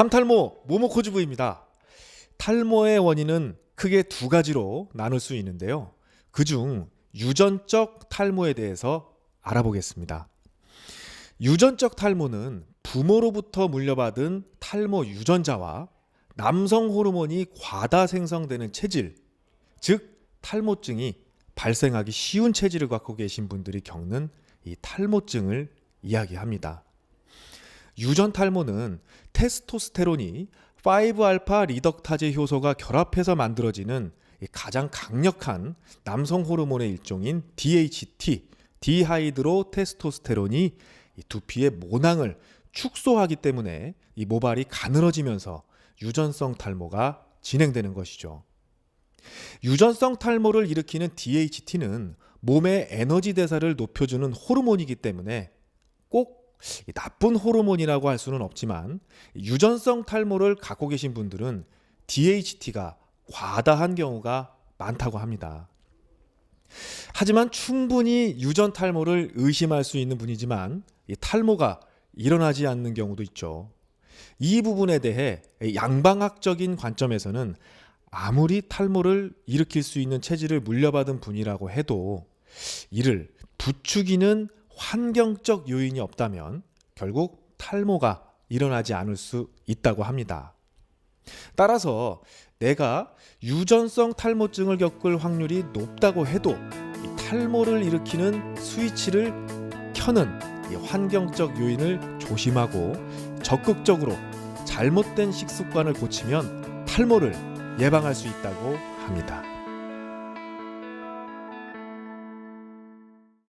삼탈모 모모코즈부입니다. 탈모의 원인은 크게 두 가지로 나눌 수 있는데요. 그중 유전적 탈모에 대해서 알아보겠습니다. 유전적 탈모는 부모로부터 물려받은 탈모 유전자와 남성 호르몬이 과다 생성되는 체질, 즉 탈모증이 발생하기 쉬운 체질을 갖고 계신 분들이 겪는 이 탈모증을 이야기합니다. 유전 탈모는 테스토스테론이 5알파 리덕타제 효소가 결합해서 만들어지는 이 가장 강력한 남성 호르몬의 일종인 DHT, 디하이드로 테스토스테론이 이 두피의 모낭을 축소하기 때문에 이 모발이 가늘어지면서 유전성 탈모가 진행되는 것이죠. 유전성 탈모를 일으키는 DHT는 몸의 에너지 대사를 높여주는 호르몬이기 때문에 나쁜 호르몬이라고 할 수는 없지만 유전성 탈모를 갖고 계신 분들은 DHT가 과다한 경우가 많다고 합니다. 하지만 충분히 유전 탈모를 의심할 수 있는 분이지만 이 탈모가 일어나지 않는 경우도 있죠. 이 부분에 대해 양방학적인 관점에서는 아무리 탈모를 일으킬 수 있는 체질을 물려받은 분이라고 해도 이를 부추기는 환경적 요인이 없다면 결국 탈모가 일어나지 않을 수 있다고 합니다. 따라서 내가 유전성 탈모증을 겪을 확률이 높다고 해도 이 탈모를 일으키는 스위치를 켜는 이 환경적 요인을 조심하고 적극적으로 잘못된 식습관을 고치면 탈모를 예방할 수 있다고 합니다.